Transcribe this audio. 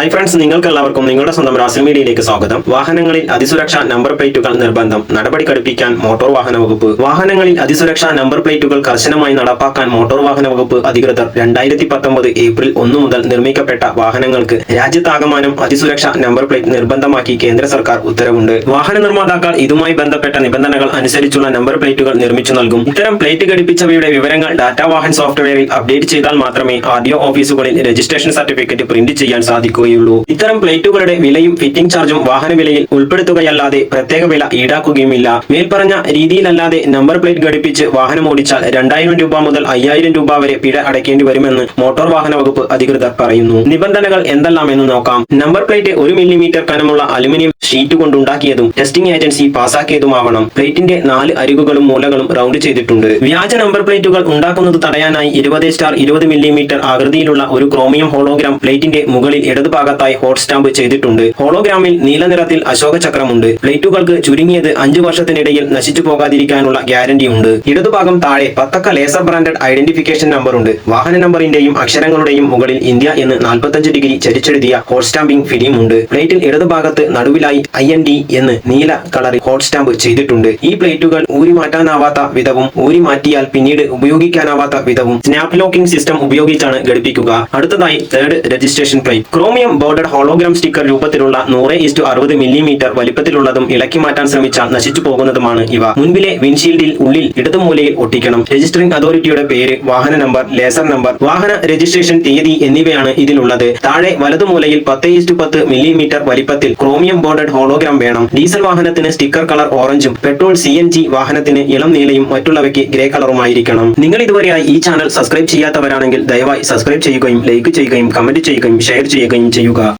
Hi friends നിങ്ങൾക്ക് എല്ലാവർക്കും നിങ്ങളുടെ സ്വന്തം റാസൽ മീഡിയയിലേക്ക് സ്വാഗതം. വാഹനങ്ങളിൽ അതിസുരക്ഷ നമ്പർ പ്ലേറ്റുകൾ നിർബന്ധം. നടപടി കടുപ്പിക്കാൻ മോട്ടോർ വാഹന വകുപ്പ്. വാഹനങ്ങളിൽ അതിസുരക്ഷ നമ്പർ പ്ലേറ്റുകൾ കർശനമായി നടപ്പാക്കാൻ മോട്ടോർ വാഹന വകുപ്പ് അധികൃതർ രണ്ടായിരത്തി പത്തൊമ്പത് ഏപ്രിൽ ഒന്ന് മുതൽ നിർമ്മിക്കപ്പെട്ട വാഹനങ്ങൾക്ക് രാജ്യത്താകമാനം അതിസുരക്ഷ നമ്പർ പ്ലേറ്റ് നിർബന്ധമാക്കി കേന്ദ്ര സർക്കാർ ഉത്തരവുണ്ട്. വാഹന നിർമ്മാതാക്കൾ ഇതുമായി ബന്ധപ്പെട്ട നിബന്ധനകൾ അനുസരിച്ചുള്ള നമ്പർ പ്ലേറ്റുകൾ നിർമ്മിച്ചു നൽകും. ഇത്തരം പ്ലേറ്റ് ഘടിപ്പിച്ചവയുടെ വിവരങ്ങൾ ഡാറ്റാ വാഹൻ സോഫ്റ്റ്വെയറിൽ അപ്ഡേറ്റ് ചെയ്താൽ മാത്രമേ ആർ ഓഫീസുകളിൽ രജിസ്ട്രേഷൻ സർട്ടിഫിക്കറ്റ് പ്രിന്റ് ചെയ്യാൻ സാധിക്കുകയുള്ളൂ ഇത്തരം പ്ലേറ്റുകളുടെ വിലയും ഫിറ്റിംഗ് ചാർജും വാഹന വിലയിൽ ഉൾപ്പെടുത്തുകയല്ലാതെ പ്രത്യേക വില ഈടാക്കുകയുമില്ല. മേൽപ്പറഞ്ഞ രീതിയിലല്ലാതെ നമ്പർ പ്ലേറ്റ് ഘടിപ്പിച്ച് വാഹനം ഓടിച്ചാൽ രണ്ടായിരം രൂപ മുതൽ അയ്യായിരം രൂപ വരെ പിഴ അടയ്ക്കേണ്ടി വരുമെന്ന് മോട്ടോർ വാഹന വകുപ്പ് അധികൃതർ പറയുന്നു. നിബന്ധനകൾ എന്തെല്ലാമെന്ന് നോക്കാം. നമ്പർ പ്ലേറ്റ് ഒരു മില്ലിമീറ്റർ കനമുള്ള അലുമിനിയം ഷീറ്റ് കൊണ്ടുണ്ടാക്കിയതും ടെസ്റ്റിംഗ് ഏജൻസി പാസാക്കിയതുമാവണം. പ്ലേറ്റിന്റെ നാല് അരികുകളും മൂലകളും റൗണ്ട് ചെയ്തിട്ടുണ്ട്. വ്യാജ നമ്പർ പ്ലേറ്റുകൾ ഉണ്ടാക്കുന്നത് തടയാനായി ഇരുപത് സ്റ്റാർ ഇരുപത് മില്ലിമീറ്റർ ആകൃതിയിലുള്ള ഒരു ക്രോമിയം ഹോളോഗ്രാം പ്ലേറ്റിന്റെ മുകളിൽ ഇടതുഭാഗത്തായി ഹോട്ട് സ്റ്റാമ്പ് ചെയ്തിട്ടുണ്ട്. ഹോളോഗ്രാമിൽ നീല നിറത്തിൽ അശോക ചക്രമുണ്ട്. പ്ലേറ്റുകൾക്ക് ചുരുങ്ങിയത് അഞ്ചു വർഷത്തിനിടയിൽ നശിച്ചു പോകാതിരിക്കാനുള്ള ഗ്യാരണ്ടിയുണ്ട് ഇടതുഭാഗം താഴെ പത്തക്ക ലേസർ ബ്രാൻഡഡ് ഐഡന്റിഫിക്കേഷൻ നമ്പർ ഉണ്ട് വാഹന നമ്പറിന്റെയും അക്ഷരങ്ങളുടെയും മുകളിൽ ഇന്ത്യ എന്ന് നാൽപ്പത്തഞ്ച് ഡിഗ്രി ചരിച്ചെഴുതിയ ഹോട്ട് സ്റ്റാമ്പിംഗ് ഫിലിം ഉണ്ട് പ്ലേറ്റിൽ ഇടതുഭാഗത്ത് നടുവിലായി ഐ എൻ ഡി എന്ന് നീല കളറിൽ ഹോട്ട് സ്റ്റാമ്പ് ചെയ്തിട്ടുണ്ട്. ഈ പ്ലേറ്റുകൾ ഊരി മാറ്റാനാവാത്ത വിധവും ഊരി മാറ്റിയാൽ പിന്നീട് ഉപയോഗിക്കാനാവാത്ത വിധവും സ്നാപ്പ് ലോക്കിംഗ് സിസ്റ്റം ഉപയോഗിച്ചാണ് ഘടിപ്പിക്കുക. അടുത്തതായി third registration plate chromium boarded hologram sticker രൂപത്തിലുള്ള നൂറ് ഇസ്റ്റു അറുപത് മില്ലിമീറ്റർ വലിപ്പത്തിലുള്ളതും ഇളക്കി മാറ്റാൻ ശ്രമിച്ചാൽ നശിച്ചു പോകുന്നതുമാണ് ഇവ. മുൻപിലെ വിൻഷീൽഡിൽ ഉള്ളിൽ ഇടതുമൂലയിൽ ഒട്ടിക്കണം. രജിസ്റ്ററിംഗ് അതോറിറ്റിയുടെ പേര് വാഹന നമ്പർ ലേസർ നമ്പർ വാഹന രജിസ്ട്രേഷൻ തീയതി എന്നിവയാണ് ഇതിലുള്ളത്. താഴെ വലതുമൂലയിൽ പത്ത് ഇസ്റ്റു പത്ത് മില്ലിമീറ്റർ വലിപ്പത്തിൽ ക്രോമിയം ബോർഡഡ് ഹോളോഗ്രാം വേണം. ഡീസൽ വാഹനത്തിന് സ്റ്റിക്കർ കളർ ഓറഞ്ചും പെട്രോൾ സി എൻ ജി വാഹനത്തിന് ഇളം നീലയും മറ്റുള്ളവയ്ക്ക് ഗ്രേ കളറുമായിരിക്കണം. നിങ്ങൾ ഇതുവരെയായി ഈ ചാനൽ സബ്സ്ക്രൈബ് ചെയ്യാത്തവരാണെങ്കിൽ ദയവായി സബ്സ്ക്രൈബ് ചെയ്യുകയും ലൈക്ക് ചെയ്യുകയും കമന്റ് ചെയ്യുകയും ഷെയർ ചെയ്യുകയും 加油吧！